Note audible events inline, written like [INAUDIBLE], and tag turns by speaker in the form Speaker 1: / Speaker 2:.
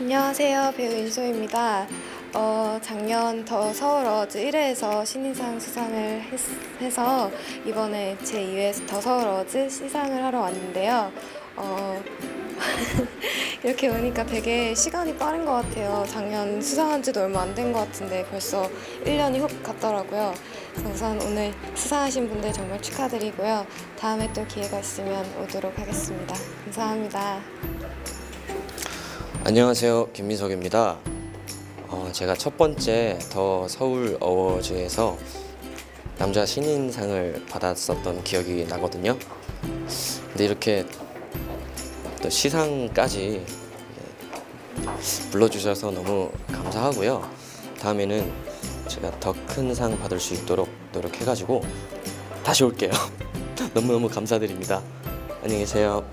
Speaker 1: 안녕하세요. 배우 인소입니다. 어, 작년 더 서울 어즈 1회에서 신인상 수상을 했, 해서 이번에 제 2회 더 서울 어즈 시상을 하러 왔는데요. 어, [LAUGHS] 이렇게 오니까 되게 시간이 빠른 것 같아요. 작년 수상한 지도 얼마 안 된 것 같은데 벌써 1년이 훅 갔더라고요. 그래서 우선 오늘 수상하신 분들 정말 축하드리고요. 다음에 또 기회가 있으면 오도록 하겠습니다. 감사합니다.
Speaker 2: 안녕하세요 김민석입니다. 어, 제가 첫 번째 더 서울 어워즈에서 남자 신인상을 받았었던 기억이 나거든요. 근데 이렇게 또 시상까지 예, 불러주셔서 너무 감사하고요. 다음에는 제가 더 큰 상 받을 수 있도록 노력해가지고 다시 올게요. [LAUGHS] 너무너무 감사드립니다. 안녕히 계세요.